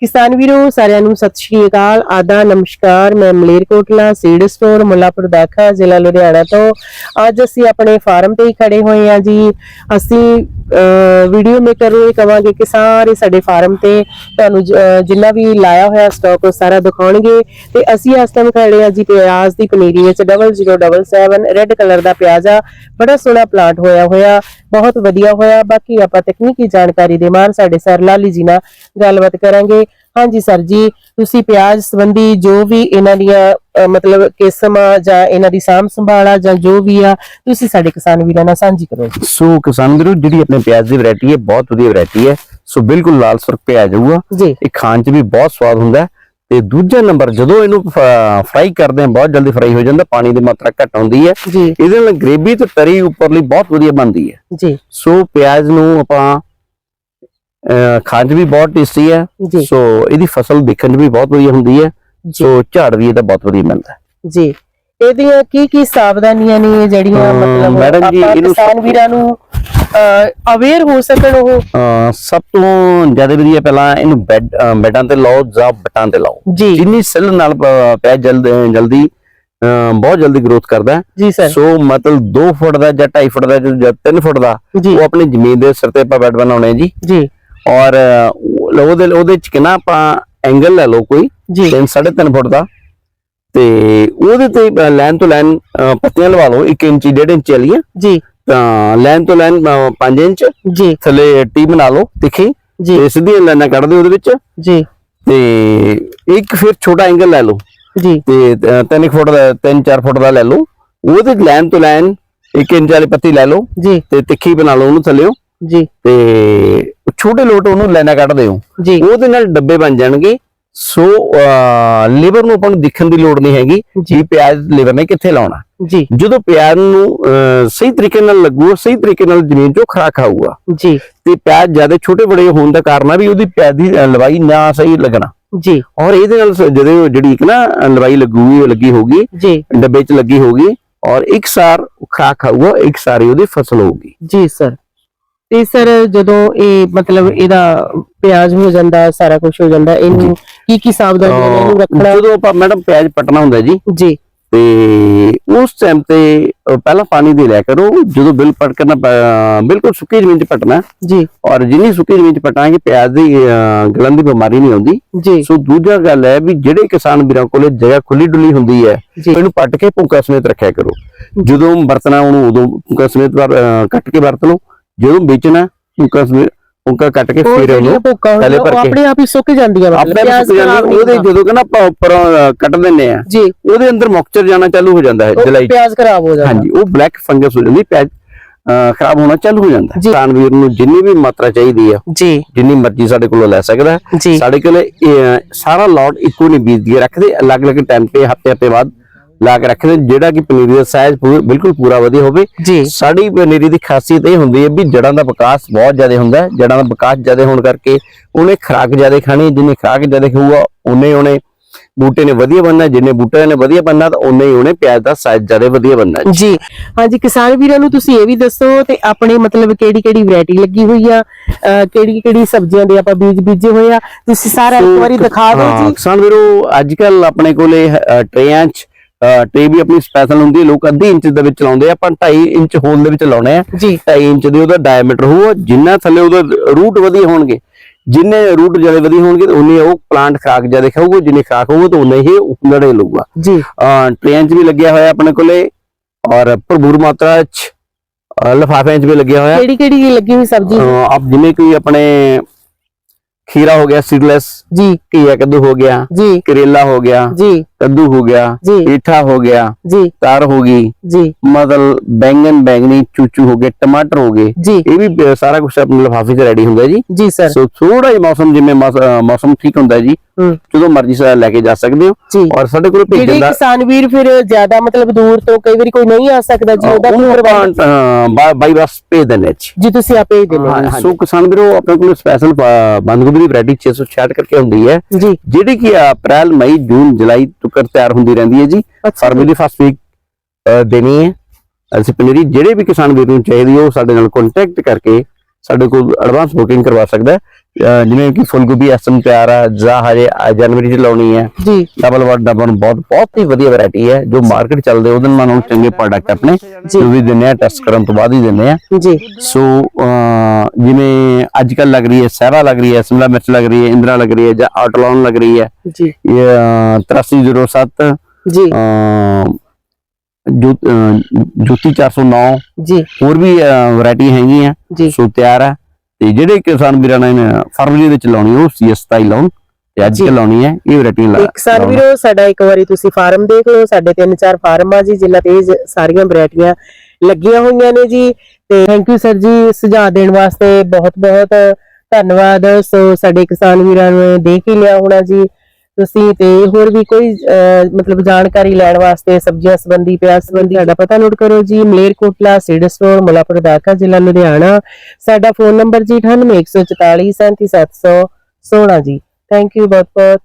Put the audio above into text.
ਕਿਸਾਨ ਵੀਰੋ, ਸਾਰਿਆਂ ਨੂੰ ਸਤਿ ਸ਼੍ਰੀ ਅਕਾਲ। ਆਦਾ ਨਮਸਕਾਰ, ਮੈਂ ਮਲੇਰਕੋਟਲਾ ਸੀਡ ਸਟੋਰ, ਮੁੱਲਾਪੁਰ ਦਾਖਾ, ਜ਼ਿਲ੍ਹਾ ਲੁਧਿਆਣਾ ਤੋਂ। ਅੱਜ ਅਸੀਂ ਆਪਣੇ ਫਾਰਮ ਤੇ ਹੀ ਖੜੇ ਹੋਏ ਹਾਂ ਜੀ। ਅਸੀਂ ਵੀਡੀਓ ਮੇਕਰ ਨੂੰ ਇਹ ਕਵਾਂਗੇ ਕਿ ਸਾਰੇ ਸਾਡੇ ਫਾਰਮ ਤੇ ਤੁਹਾਨੂੰ ਜਿੰਨਾ ਵੀ ਲਾਇਆ ਹੋਇਆ ਸਟਾਕ ਉਹ ਸਾਰਾ ਦਿਖਾਉਣਗੇ। ਤੇ ਅਸੀਂ ਇਸ ਟਾਈਮ ਖੜੇ ਹਾਂ ਜੀ ਪਿਆਜ਼ ਦੀ ਪਨੀਰੀ ਵਿੱਚ 0077 ਰੈੱਡ ਕਲਰ ਦਾ ਪਿਆਜ਼ ਆ। ਬੜਾ ਸੋਹਣਾ ਪਲਾਂਟ ਹੋਇਆ ਹੋਇਆ, ਬਹੁਤ ਵਧੀਆ ਹੋਇਆ। ਬਾਕੀ ਆਪਾਂ ਤਕਨੀਕੀ ਜਾਣਕਾਰੀ ਦੇ ਮਾਨ ਸਾਡੇ ਸਰ ਲਾਲੀ ਜੀ ਨਾਲ ਗੱਲਬਾਤ ਕਰਾਂਗੇ। ਹਾਂਜੀ ਸਰ ਜੀ ਤੁਸੀਂ ਪਿਆਜ਼ ਸੰਬੰਧੀ ਜੋ ਵੀ ਇਹਨਾਂ ਦੀਆਂ ਮਤਲਬ ਕਿਸਮਾਂ ਜਾਂ ਇਹਨਾਂ ਦੀ ਸਾਂਭ ਸੰਭਾਲਾ ਜਾਂ ਜੋ ਵੀ ਆ ਤੁਸੀਂ ਸਾਡੇ ਕਿਸਾਨ ਵੀਰਾਂ ਨਾਲ ਸਾਂਝੀ ਕਰੋ ਸੋ ਕਿਸਾਨ ਵੀਰੋ ਜਿਹੜੀ ਆਪਣੇ ਪਿਆਜ਼ ਦੀ ਵੈਰਾਈਟੀ ਹੈ ਬਹੁਤ ਵਧੀਆ ਵੈਰਾਈਟੀ ਹੈ। ਸੋ ਬਿਲਕੁਲ ਲਾਲ ਸੁਰਖ ਪਿਆਜ਼ ਹੋਊਗਾ ਇਹ ਖਾਣ 'ਚ ਵੀ ਬਹੁਤ ਸਵਾਦ ਹੁੰਦਾ ਤੇ ਦੂਜਾ ਨੰਬਰ ਜਦੋਂ ਇਹਨੂੰ ਫਰਾਈ ਕਰਦੇ ਆ ਬਹੁਤ ਜਲਦੀ ਫਰਾਈ ਹੋ ਜਾਂਦਾ ਪਾਣੀ ਦੀ ਮਾਤਰਾ ਘੱਟ ਆਉਂਦੀ ਹੈ। ਜੀ। ਇਹਦੇ ਨਾਲ ਗ੍ਰੇਵੀ ਤੇ ਤਰੀ ਉੱਪਰਲੀ ਬਹੁਤ ਵਧੀਆ ਬਣਦੀ ਹੈ। ਜੀ। ਸੋ ਪਿਆਜ਼ ਨੂੰ ਆਪਾਂ 'ਚ ਵੀ ਬਹੁਤ ਟੇਸਟੀ ਹੈ ਸੋ ਇਹਦੀ ਫਸਲ ਦੇਖਣ 'ਚ ਵੀ ਬਹੁਤ ਵਧੀਆ ਹੁੰਦੀ ਹੈ ਸੋ ਝਾੜ ਵੀ ਇਹਦਾ ਬਹੁਤ ਵਧੀਆ ਮਿਲਦਾ ਜੀ। ਇਹਦੀਆਂ ਕੀ ਕੀ ਸਾਵਧਾਨੀਆਂ ਨੇ ਜਿਹੜੀਆਂ ਮਤਲਬ ਮੈਡਮ ਜੀ, ਇਹਨੂੰ ਕਿਸਾਨ ਵੀਰਾਂ ਨੂੰ ਅਵੇਅਰ ਹੋ ਸਕਣ ਉਹ? ਸਭ ਤੋਂ ਜ਼ਿਆਦਾ ਵਧੀਆ ਪਹਿਲਾਂ ਇਹਨੂੰ ਬੈੱਡ ਬੈੱਡਾਂ ਤੇ ਲਾਓ ਜਾਂ ਬਟਾਂ ਤੇ ਲਾਓ। ਜਿੰਨੀ ਸੈੱਲ ਨਾਲ ਪ- ਜਲਦੀ ਬਹੁਤ ਜਲਦੀ ਗਰੋਥ ਕਰਦਾ ਹੈ। ਜੀ ਸਰ ਸੋ ਮਤਲਬ 2 ਫੁੱਟ ਦਾ ਜਾਂ 2.5 ਫੁੱਟ ਦਾ ਜਾਂ 3 ਫੁੱਟ ਦਾ ਉਹ ਆਪਣੀ ਜ਼ਮੀਨ ਦੇ ਸਿਰ ਤੇ ਆਪਾਂ ਬੈੱਡ ਬਣਾਉਣੇ ਜੀ। ਜੀ। ਔਰ ਉਹਦੇ ਉਹਦੇ ਚ ਕਿੰਨਾ ਆਪਾਂ ਐਂਗਲ ਲੈ ਲਓ ਕੋਈ ਜੀ। 3 3.5 ਫੁੱਟ ਦਾ। ਤੇ ਉਹਦੇ ਤੇ ਲਾਈਨ ਤੋਂ ਲਾਈਨ ਪੱਤੀਆਂ ਲਵਾ ਲਓ 1 ਇੰਚ 1.5 ਇੰਚ ਵਾਲੀਆਂ ਜੀ। ਤਾਂ ਲਾਈਨ ਤੋਂ ਲਾਈਨ 5 ਇੰਚ। ਜੀ। ਥੱਲੇ ਟੀ ਬਣਾ ਲਓ ਤਿੱਖੀ। ਜੀ। ਤੇ ਸਿੱਧੀਆਂ ਲਾਈਨਾਂ ਕੱਢ ਦਿਓ ਉਹਦੇ ਵਿੱਚ। ਜੀ। ਤੇ ਇੱਕ ਫਿਰ ਛੋਟਾ ਐਂਗਲ ਲੈ ਲਓ। ਜੀ। ਤੇ 3 ਫੁੱਟ ਦਾ 3-4 ਫੁੱਟ ਦਾ ਲੈ ਲਓ। ਉਹਦੇ ਲਾਈਨ ਤੋਂ ਲਾਈਨ 1 ਇੰਚ ਵਾਲੀ ਪੱਤੀ ਲੈ ਲਓ। ਜੀ। ਤੇ ਤਿੱਖੀ ਬਣਾ ਲਓ ਉਹਨੂੰ ਥੱਲਿਓ ਜੀ। ਤੇ ਛੋਟੇ ਲੋਟ ਉਹਨੂੰ ਲਾਈਨਾਂ ਕੱਢ ਦਿਓ ਜੀ। ਉਹਦੇ ਨਾਲ ਡੱਬੇ ਬਣ ਜਾਣਗੇ। ਸੋ ਲਿਵਰ ਨੂੰ ਆਪਾਂ ਨੂੰ ਦਿਖਣ ਦੀ ਲੋੜ ਨਹੀਂ ਹੈਗੀ ਜੀ। ਕਿ ਪਿਆਜ਼ ਲਿਵਰ ਨੇ ਕਿੱਥੇ ਲਾਉਣਾ। ਜੀ। ਜਦੋਂ ਪਿਆਜ਼ ਨੂੰ ਸਹੀ ਤਰੀਕੇ ਨਾਲ ਲੱਗੂਗਾ ਸਹੀ ਤਰੀਕੇ ਨਾਲ ਜ਼ਮੀਨ 'ਚੋਂ ਖਰਾ ਖਾਊਗਾ ਜੀ। ਤੇ ਪਿਆਜ਼ ਜ਼ਿਆਦਾ ਛੋਟੇ ਬੜੇ ਹੋਣ ਦਾ ਕਾਰਨ ਆ ਵੀ ਉਹਦੀ ਪਿਆਜ਼ ਦੀ ਲਵਾਈ ਨਾ ਸਹੀ ਲੱਗਣਾ। ਜੀ। ਔਰ ਇਹਦੇ ਨਾਲ ਜਦੋਂ ਜਿਹੜੀ ਇੱਕ ਨਾ ਲਵਾਈ ਲੱਗੂਗੀ ਲੱਗੀ ਹੋਊਗੀ। ਜੀ। ਡੱਬੇ 'ਚ ਲੱਗੀ ਹੋਊਗੀ। ਔਰ ਇੱਕ ਸਾਰ ਖਾ ਖਾਊਗਾ ਇੱਕ ਸਾਰੀ ਉਹਦੀ ਫਸਲ ਹੋਊਗੀ। ਜੀ ਸਰ। ਤੇ ਸਰ ਜਦੋਂ ਇਹ ਮਤਲਬ ਇਹਦਾ ਪਿਆਜ਼ ਹੋ ਜਾਂਦਾ ਸਾਰਾ ਕੁਝ ਹੋ ਜਾਂਦਾ ਇਹਨੂੰ ਕੀ ਕੀ ਸਾਵਧਾਨੀਆਂ ਨੇ ਇਹਨੂੰ ਰੱਖਣਾ? ਜਦੋਂ ਆਪਾਂ ਮੈਡਮ ਪਿਆਜ਼ ਪਟਣਾ ਹੁੰਦਾ ਜੀ ਜੀ। ਤੇ ਉਸ ਟਾਈਮ ਤੇ ਪਹਿਲਾਂ ਪਾਣੀ ਦੇ ਲਿਆ ਕਰੋ ਜਦੋਂ ਬਿਲ ਪਟ ਕਰਨਾ ਬਿਲਕੁਲ ਸੁੱਕੀ ਜ਼ਮੀਨ 'ਚ ਪਟਣਾ। ਜੀ। ਔਰ ਜਿੰਨੀ ਸੁੱਕੀ ਜ਼ਮੀਨ 'ਚ ਪਟਾਂਗੇ ਪਿਆਜ਼ ਦੀ ਗਲਣ ਦੀ ਬਿਮਾਰੀ ਨਹੀਂ ਆਉਂਦੀ। ਜੀ। ਸੋ ਦੂਜਾ ਗੱਲ ਹੈ ਵੀ ਜਿਹੜੇ ਕਿਸਾਨ ਵੀਰਾਂ ਕੋਲੇ ਜਗ੍ਹਾ ਖੁੱਲੀ ਡੁੱਲੀ ਹੁੰਦੀ ਹੈ ਇਹਨੂੰ ਪੱਟ ਕੇ ਭੁੱਕਾ ਸਮੇਤ ਰੱਖਿਆ ਕਰੋ। ਜਦੋਂ ਵਰਤਣਾ ਉਹਨੂੰ ਉਦੋਂ ਭੁੱਕਾ ਸਮੇਤ ਕੱਟ ਕੇ ਵਰਤ ਲਓ। ਜਦੋਂ ਵੇਚਣਾ ਭੁੱਕਾ ਭੁੱਕਾ ਕੱਟ ਕੇ ਫਿਰ ਉਹਨੂੰ ਪਹਿਲੇ ਭਰ ਕੇ। ਆਪਣੇ ਆਪ ਹੀ ਸੁੱਕ ਜਾਂਦੀਆਂ ਆਪਣੇ ਪਿਆਜ਼ ਸੁੱਕ ਖਰਾਬ ਜਾਂਦੀ ਨਹੀਂ ਉਹਦੇ ਹੁੰਦਾ। ਜਦੋਂ ਕਹਿੰਦਾ ਆਪਾਂ ਉੱਪਰੋਂ ਕੱਟ ਦਿੰਨੇ ਆ ਜੀ ਉਹਦੇ ਅੰਦਰ ਮੌਕਚਰ ਜਾਣਾ ਚਾਲੂ ਹੋ ਜਾਂਦਾ ਹੈ ਜਲਾਈ। ਪਿਆਜ਼ ਖਰਾਬ ਹੋ ਜਾਂਦਾ ਹਾਂਜੀ ਉਹ ਬਲੈਕ ਫੰਗਸ ਹੋ ਜਾਂਦੀ ਪਿਆਜ਼ ਖਰਾਬ ਹੋਣਾ ਚਾਲੂ ਹੋ ਜਾਂਦਾ। ਕਿਸਾਨ ਵੀਰ ਨੂੰ ਜਿੰਨੀ ਵੀ ਮਾਤਰਾ ਚਾਹੀਦੀ ਆ ਜੀ ਜਿੰਨੀ ਮਰਜ਼ੀ ਸਾਡੇ ਕੋਲੋਂ ਲੈ ਸਕਦਾ ਸਾਡੇ ਕੋਲੇ ਸਾਰਾ ਲੋਟ ਇੱਕੋ ਨਹੀਂ ਬੀਜਦੀ ਹੈ, ਰੱਖਦੇ ਅਲੱਗ-ਅਲੱਗ ਟਾਈਮ ਤੇ ਹਫ਼ਤੇ ਹਫ਼ਤੇ ਬਾਅਦ ਲਾ ਕੇ ਰੱਖਦੇ ਜਿਹੜਾ ਕਿ ਪਨੀਰੀ ਦਾ ਸਾਈਜ਼ ਬਿਲਕੁਲ ਪੂਰਾ ਵਧੀਆ ਹੋਵੇ। ਜੀ। ਸਾਡੀ ਪਨੀਰੀ ਦੀ ਖਾਸੀਅਤ ਇਹ ਹੁੰਦੀ ਹੈ ਵੀ ਜੜਾਂ ਦਾ ਵਿਕਾਸ ਬਹੁਤ ਜ਼ਿਆਦਾ ਹੁੰਦਾ ਹੈ। ਜੜਾਂ ਦਾ ਵਿਕਾਸ ਜ਼ਿਆਦਾ ਹੋਣ ਕਰਕੇ ਉਹਨੇ ਖਰਾਕ ਜ਼ਿਆਦਾ ਖਾਣੀ ਜਿੰਨੀ ਖਰਾਕ ਜ਼ਿਆਦਾ ਖਾਊਗਾ ਉਹਨੇ ਉਹਨੇ ਬੂਟੇ ਨੇ ਵਧੀਆ ਬਣਨਾ ਜਿੰਨੇ ਬੂਟੇ ਨੇ ਵਧੀਆ ਬਣਨਾ ਤਾਂ ਉਹਨੇ ਹੀ ਉਹਨੇ ਪਿਆਜ਼ ਦਾ ਸਾਈਜ਼ ਜ਼ਿਆਦਾ ਵਧੀਆ ਬਣਨਾ ਜੀ। ਹਾਂਜੀ ਕਿਸਾਨ ਵੀਰਾਂ ਨੂੰ ਤੁਸੀਂ ਇਹ ਵੀ ਦੱਸੋ ਤੇ ਆਪਣੇ ਮਤਲਬ ਕਿਹੜੀ ਕਿਹੜੀ ਵੈਰਾਈਟੀ ਲੱਗੀ ਹੋਈ ਆ ਕਿਹੜੀ ਕਿਹੜੀ ਸਬਜ਼ੀਆਂ ਦੇ ਆਪਾਂ ਬੀਜ ਬੀਜੇ ਹੋਏ ਆ ਤੁਸੀਂ ਸਾਰਾ ਇੱਕ ਵਾਰੀ ਦਿਖਾ ਦਿਓ ਜੀ। ਕਿਸਾਨ ਵੀਰੋ ਅੱਜ ਕੱਲ ਆਪਣੇ ਕੋਲੇ ਟਰੇਆਂ 'ਚ ਟਰੇ ਵੀ ਆਪਣੀ ਸਪੈਸ਼ਲ ਹੁੰਦੀ ਹੈ ਲੋਕ ਅੱਧੀ ਇੰਚ ਦੇ ਵਿੱਚ ਲਾਉਂਦੇ ਆ ਆਪਾਂ 2.5 ਇੰਚ ਹੋਲ ਦੇ ਵਿੱਚ ਲਾਉਣੇ ਆ। ਜੀ। 2.5 ਇੰਚ ਦੇ ਉਹਦਾ ਡਾਇਮੀਟਰ ਹੋਊਗਾ ਜਿੰਨਾ ਥੱਲੇ ਉਹਦਾ ਰੂਟ ਵਧੀਆ ਹੋਣਗੇ। ਜਿੰਨੇ ਰੂਟ ਜ਼ਿਆਦਾ ਵਧੀਆ ਹੋਣਗੇ ਤਾਂ ਉਨੇ ਉਹ ਪਲਾਂਟ ਖਰਾਕ ਜ਼ਿਆਦਾ ਖਾਊਗਾ ਜਿੰਨੇ ਖਰਾਕ ਹੋਊਗਾ ਤਾਂ ਉਨੇ ਹੀ ਉਗੜੇ ਲਊਗਾ ਜੀ। ਟਰੇਆਂ 'ਚ ਵੀ ਲੱਗਿਆ ਹੋਇਆ ਆਪਣੇ ਕੋਲੇ ਔਰ ਭਰਪੂਰ ਮਾਤਰਾ 'ਚ ਲਿਫਾਫਿਆਂ 'ਚ ਵੀ ਲੱਗਿਆ ਹੋਇਆ। ਕਿਹੜੀ ਕਿਹੜੀ ਲੱਗੀ ਹੋਈ ਸਬਜ਼ੀ? ਆਪ ਜਿਵੇਂ ਕੋਈ ਆਪਣੇ ਖੀਰਾ ਹੋ ਗਿਆ ਘੀਆ ਕੱਦੂ ਹੋ ਗਿਆ ਜੀ। ਕਰੇਲਾ ਹੋ ਗਿਆ ਜੀ। ਕੱਦੂ ਹੋ ਗਿਆ ਜੀ। ਪੇਠਾ ਹੋ ਗਿਆ ਜੀ। ਤਾਰ ਹੋ ਗਈ ਜੀ। ਮਤਲਬ ਬੈਂਗਨ ਬੈਂਗਣੀ ਚੂਚੂ ਹੋ ਗਏ ਟਮਾਟਰ ਹੋ ਗਏ ਜੀ। ਇਹ ਵੀ ਸਾਰਾ ਕੁਝ ਆਪਣੇ ਲਿਫਾਫੇ 'ਚ ਰੈਡੀ ਹੁੰਦਾ ਜੀ। ਜੀ ਸਰ ਸੋ ਥੋੜਾ ਜਿਹਾ ਮੌਸਮ ਜਿਵੇਂ ਮੌਸਮ ਠੀਕ ਹੁੰਦਾ ਜੀ ਜਦੋਂ ਮਰਜ਼ੀ ਸਾ ਲੈ ਕੇ ਜਾ ਸਕਦੇ ਹੋ ਔਰ ਸਾਡੇ ਕੋਲ ਭੇਜਣ ਦਾ ਕਿਸਾਨ ਵੀਰ ਫਿਰ ਜ਼ਿਆਦਾ ਮਤਲਬ ਦੂਰ ਤੋਂ ਕਈ ਵਾਰੀ ਕੋਈ ਨਹੀਂ ਆ ਸਕਦਾ ਜੀ ਉਹਦਾ ਕੀ ਪ੍ਰਬੰਧ? ਬਾਈ ਬਸ ਭੇਜ ਦਿੰਦੇ ਜੀ। ਤੁਸੀਂ ਆਪੇ ਹੀ ਦੇ ਹਾਂ, ਦਿਓ ਸੋ ਕਿਸਾਨ ਵੀਰੋ ਆਪਣੇ ਕੋਲ ਸਪੈਸ਼ਲ ਬੰਦ ਗੋਭੀ ਦੀ ਵੈਰਾਈਟੀ 666 ਕਰਕੇ ਹੁੰਦੀ ਹੈ। ਜਿਹੜੀ ਕਿ ਅਪ੍ਰੈਲ ਮਈ ਜੂਨ ਜੁਲਾਈ ਤੱਕ ਤਿਆਰ ਹੁੰਦੀ ਰਹਿੰਦੀ ਹੈ ਜੀ। ਫਰਵਰੀ ਫਸਟ ਵੀਕ ਦੇਣੀ ਹੈ। ਅਸੀਂ ਪਨੀਰੀ ਜਿਹੜੇ ਵੀ ਕਿਸਾਨ ਵੀਰ ਨੂੰ ਚਾਹੀਦੀ ਹੈ ਉਹ ਸਾਡੇ ਨਾਲ ਕੰਟੈਕਟ ਕਰਕੇ ਸਾਡੇ ਕੋਲ ਐਡਵਾਂਸ ਬੁਕਿੰਗ ਕਰਵਾ ਸਕਦਾ ਹੈ। ਅਹ ਜਿਵੇਂ ਕਿ ਫੁੱਲਗੋਭੀ ਐਸਮ ਤਿਆਰ ਆ ਜਾਂ ਹਜੇ ਅਹ ਜਨਵਰੀ ਚ ਲਾਉਣੀ ਹੈ ਜੀ ਡਬਲ ਵਰਡ ਡਬਲ ਬਹੁਤ ਬਹੁਤ ਹੀ ਵਧੀਆ ਵੈਰਾਈਟੀ ਹੈ ਜੋ ਮਾਰਕੀਟ ਚੱਲਦੇ ਉਹਦੇ ਨਾਲ ਨੂੰ ਚੰਗੇ ਪ੍ਰੋਡਕਟ ਆਪਣੇ ਜੋ ਵੀ ਦਿੰਦੇ ਆ ਟੈਸਟ ਕਰਨ ਤੋਂ ਬਾਅਦ ਹੀ ਦਿੰਦੇ ਆ ਜੀ ਸੋ ਅਹ ਜਿਵੇਂ ਅੱਜ ਕੱਲ ਲੱਗ ਰਹੀ ਹੈ ਸਹਿਰਾ ਲੱਗ ਰਹੀ ਹੈ ਸਿਮਲਾ ਮਿਰਚ ਲੱਗ ਰਹੀ ਹੈ ਇੰਦਰਾ ਲੱਗ ਰਹੀ ਹੈ ਜਾਂ ਆਊਟਲਾਉਨ ਲੱਗ ਰਹੀ ਹੈ ਜੀ ਇਹ ਅਹ 8307 ਜੀ ਅਹ ਜੋ ਅਹ ਜੋਤੀ 409 ਜੀ ਹੋਰ ਵੀ ਵੈਰਾਈਟੀ ਹੈਗੀਆਂ ਜੀ ਸੋ ਤਿਆਰ ਹੈ ਤੇ ਜਿਹੜੇ ਕਿਸਾਨ ਵੀਰਾਂ ਨੇ ਫਰਵਰੀ ਵਿੱਚ ਲਾਉਣੀ ਉਹ ਸੀਐਸ 27 ਲਾਉਣ ਤੇ ਅੱਜ। ਕੱਲ ਲਾਉਣੀ ਹੈ ਇਹ ਵੈਰਾਈਟੀ ਲਾ ਇੱਕ ਸਾਲ ਵੀਰੋ ਸਾਡਾ ਇੱਕ ਵਾਰੀ ਤੁਸੀਂ ਫਾਰਮ ਦੇਖ ਲਓ ਸਾਡੇ ਤਿੰਨ ਚਾਰ ਫਾਰਮ ਆ ਜੀ ਜਿਨ੍ਹਾਂ ਤੇ ਇਹ ਸਾਰੀਆਂ ਵੈਰਾਈਟੀਆਂ ਲੱਗੀਆਂ ਹੋਈਆਂ ਨੇ ਜੀ। ਤੇ ਥੈਂਕ ਯੂ ਸਰ ਜੀ ਸੁਝਾਅ ਦੇਣ ਵਾਸਤੇ ਬਹੁਤ ਬਹੁਤ ਧੰਨਵਾਦ। ਸੋ ਸਾਡੇ ਕਿਸਾਨ ਵੀਰਾਂ ਨੂੰ ਦੇਖ ਹੀ ਲਿਆ ਹੋਣਾ ਜੀ। ਤੁਸੀਂ ਤੇ ਹੋਰ ਵੀ ਕੋਈ ਅਹ, ਮਤਲਬ ਜਾਣਕਾਰੀ ਲੈਣ ਵਾਸਤੇ ਸਬਜ਼ੀਆਂ ਸੰਬੰਧੀ ਪਿਆਜ਼ ਸੰਬੰਧੀ ਸਾਡਾ ਪਤਾ ਨੋਟ ਕਰੋ ਜੀ। ਮਲੇਰਕੋਟਲਾ ਸੀਡ ਸਟੋਰ ਮੁਲਾਪੁਰ ਦਾਖਾ ਜ਼ਿਲ੍ਹਾ ਲੁਧਿਆਣਾ। ਸਾਡਾ ਫੋਨ ਨੰਬਰ ਜੀ 9814437716 ਜੀ। ਥੈਂਕ ਯੂ ਬਹੁਤ ਬਹੁਤ